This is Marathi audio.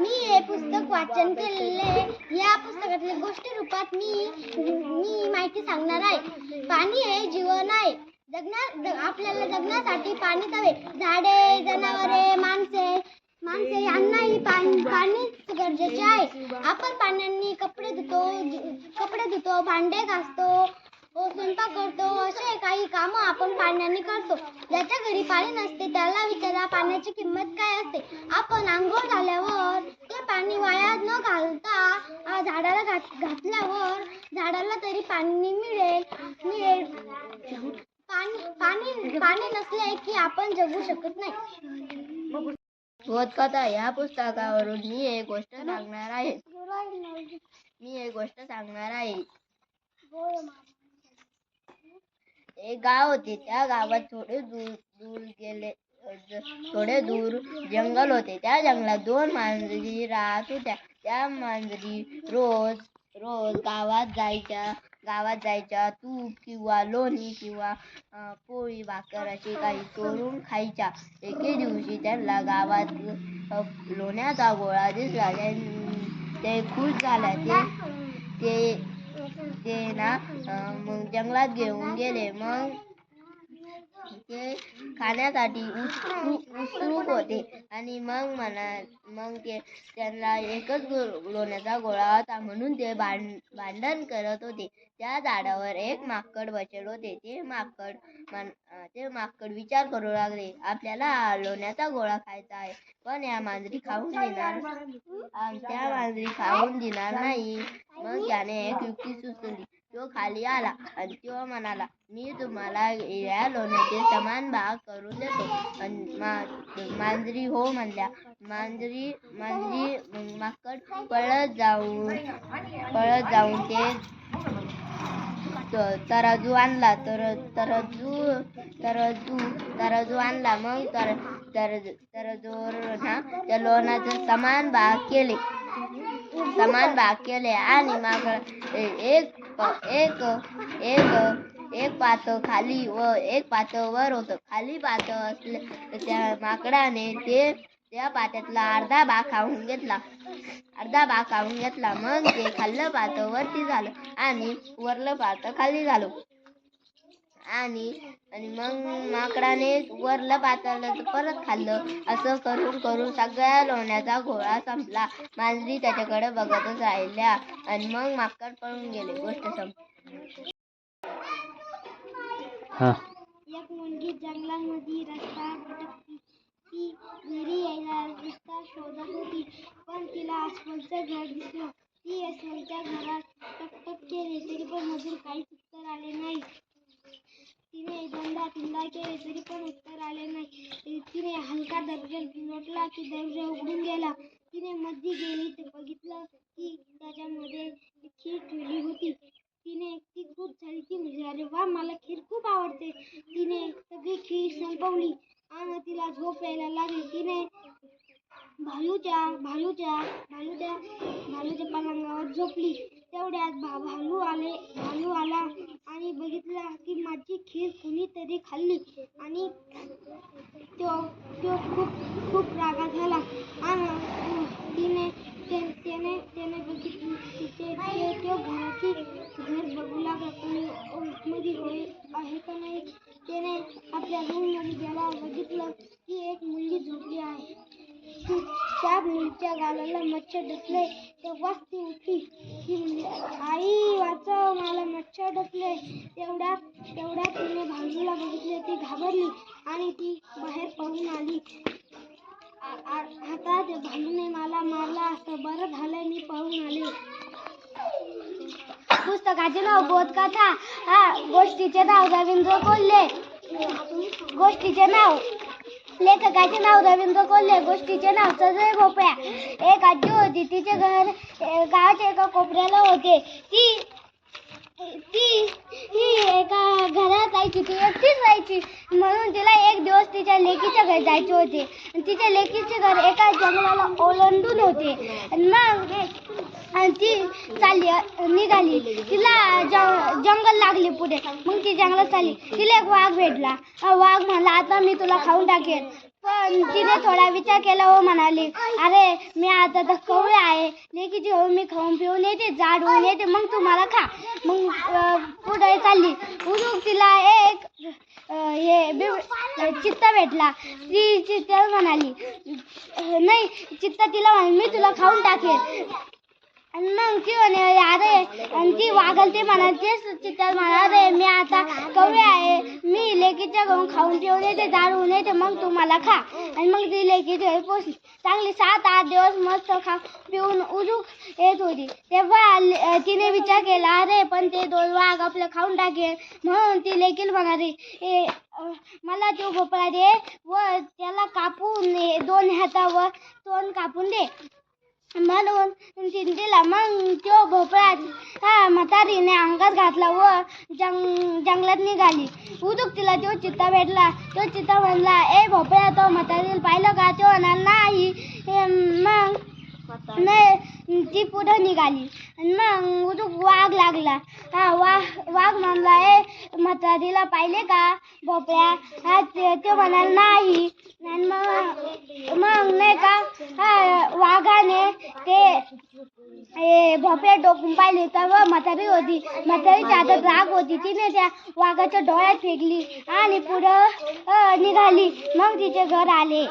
मी हे पुस्तक वाचन केलेले या पुस्तकातील गोष्टी रूपात मी मी माहिती सांगणार आहे. पाणी हे जीवन आहे. जगण्या आपल्याला जगण्यासाठी पाणी हवे. झाडे जनावरे माणसे माणसे यांनाही पाणी पाणीच गरजेचे आहे. आपण पाण्याने कपडे धुतो कपडे धुतो भांडे घासतो व स्वयंपाक करतो असे काही कामं आपण पाण्याने करतो. ज्याच्या घरी पाणी नसते त्याला विचारा पाण्याची किंमत काय असते. आपण आंघोळ झाल्यावर ते पाणी वाया न घालता आ, झाडाला घात घातल्यावर झाडाला तरी पाणी मिळेल. मिळेल. पाणी पाणी पाणी नसले की आपण जगू शकत नाही. बोधकथा या पुस्तकावरून मी एक गोष्ट सांगणार आहे. मी एक गोष्ट सांगणार आहे. एक गाव होते. त्या गावात थोडे दूर दूर गेले थोडे दूर जंगल होते. त्या जंगलात दोन मांजरी राहत होत्या. त्या मांजरी रोज रोज गावात जायच्या गावात जायच्या. तूप किंवा लोणी किंवा पोळी भाकर असे काही चोरून खायच्या. एके दिवशी त्यांना गावात लोण्याचा गोळा दिसला. ते खुश झाला. ते ते ते ना मग जंगलात घेऊन गेले मग ते खाण्यासाठी उत्सुक होते. आणि मग म्हणा मग ते त्यांना एकच लोण्याचा गोळा होता म्हणून ते भांड भांडण करत होते. त्या झाडावर एक माकड बसले होते. ते माकड ते माकड विचार करू लागले. आपल्याला लोण्याचा गोळा खायचा आहे. पण या मांजरी खाऊन देणार त्या मांजरी खाऊन देणार नाही. मग त्याने एक युक्ती सुचवली. तो खाली आला आणि तो म्हणाला मी तुम्हाला या लोण्याचे समान भाग करून देतो. आणि मांजरी हो म्हणल्या. मांजरी माझी माकड पळत जाऊन पळत जाऊन ते तराजू आणला. तर तराजू तराजू तराजू आणला. मग तर तराजूवर ना त्या लोणाचे समान भाग केले. समान भाग केले आणि माकड एक एक एक एक पात खाली व एक पात वर होतं. खाली पात असले त्या माकडाने ते त्या पात्यातला अर्धा भाग खाऊन घेतला. अर्धा भाग खाऊन घेतला. मग ते खाल्लं पातं वरती झालं आणि वरलं पातं खाली झालं. आणि आणि मग माकडाने वरलं पातळलं परत खाल्लं. असं करून करून सगळ्या लोण्याचा घोळा संपला. मांजरी त्याच्याकडे बघतच राहिल्या. आणि मग माकड पळून गेले. गोष्ट संपली. हा. एक मुलगी जंगलामध्ये रस्ता भटकती ती घरी यायला रस्ता शोधत होती पण तिला अस्वलचं घर दिसलं. ती अस्वलच्या घरात टकटक केले तरी पण मधून काहीच उत्तर आले नाही. तिने दोनदा तीनदा केले तरी पण उत्तर आले नाही. तिने हलका दर्जा लोटला की दर्जा उघडून गेला. तिने मध्ये गेली तर बघितलं की त्याच्यामध्ये खीर ठेवली होती. तिने ती खूप झाली ती म्हणजे अरे वा मला खीर खूप आवडते. तिने सगळी खीर संपवली. आणि तिला झोप यायला लागली. तिने भालूच्या भालूच्या भालूच्या भालूच्या पलंगावर झोपली. तेवढ्यात भा भालू आले भालू आला आणि बघितला की माझी खीर कुणीतरी खाल्ली आणि तो तो खूप खूप रागा झाला. आणि तिने ते- त्याने त्याने बघितली तिचे तो घराची घर बघू लागला. मध्ये होय आहे का नाही? त्याने आपल्या रूममध्ये गेला बघितलं की एक मुलगी झोपली आहे. मुलीच्या मच्छर डसले तेव्हाच ती उठली ती म्हणली आई वाचव मला मच्छर डसले तेवढ्यात तेवढ्यात तिने बाजूला बघितले ती घाबरली आणि ती बाहेर पळून आली. आ- आ- आता भालूने मला मारला असं बरं झालं मी पळून आले. पुस्तकाचे नाव बोधकथा. हा गोष्टीचे नाव रवींद्र कोल्हे. गोष्टीचे नाव लेखकाचे नाव रवींद्र कोल्हे गोष्टीचे नाव सजय भोपळ्या. एक आजी होती तिचे घर ए, गावाच्या एका कोपऱ्याला होते. ती ती ती एका घरात राहायची ती एकटीच राहायची. म्हणून तिला एक दिवस तिच्या लेकीच्या घरी जायचे होते. तिच्या लेकीचे घर एका जंगलाला ओलांडून होते. मग आणि ती चालली निघाली. तिला ज- जंगल लागले पुढे. मग ती जंगलात चालली. तिला एक वाघ भेटला. वाघ म्हणला आता मी तुला खाऊन टाकेन. पण तिने थोडा विचार केला व म्हणाली. अरे मी आता तर कवळे आहे. लेकीची हो मी खाऊन पिऊन येते जाड होऊन येते. मग तुम्हाला खा. मग पुढे चालली. उदूक तिला एक हे बिव- चित्त भेटला. ती चित्त म्हणाली नाही चित्त तिला म्हणाली मी तुला खाऊन टाकेन. आणि मग ती अरे आणि ती वागल ते तेच चित्तात म्हणा अरे मी आता कवी आहे. मी लेकीच्या घेऊन खाऊन पिऊन येते जाळून येते मग तू मला खा. आणि मग ती लेकी घरी पोचली. चांगली सात आठ दिवस मस्त खा पिऊन उजूक येत होती. तेव्हा तिने विचार केला अरे पण ते दोन वाघ आपलं खाऊन टाकेल. म्हणून ती लेकील म्हणाली ए मला तो भोपळा दे व त्याला कापून दोन हातावर तोंड कापून दे. म्हणून दिला मग तो भोपळा हा म्हातारीने अंगात घातला व जंग जंगलात निघाली. उदूक तिला तो चित्ता भेटला. तो चित्ता म्हणला ए भोपळा तो म्हातारीला पाहिलं का? तो म्हणाल नाही. मग नाही ती पुढं निघाली. आणि मग उदूक वाघ लागला. हा वाघ वाघ म्हणला ए म्हातारीला पाहिले का भोपळ्या? हा ते म्हणाल नाही. मग मग नाही का वाघाने ते हे भोपळ्या डोकून पाहिले तेव्हा म्हातारी होती म्हातारीच्या हातात राग होती तिने त्या वाघाच्या डोळ्यात फेकली आणि पुढं निघाली मग तिचे घर आले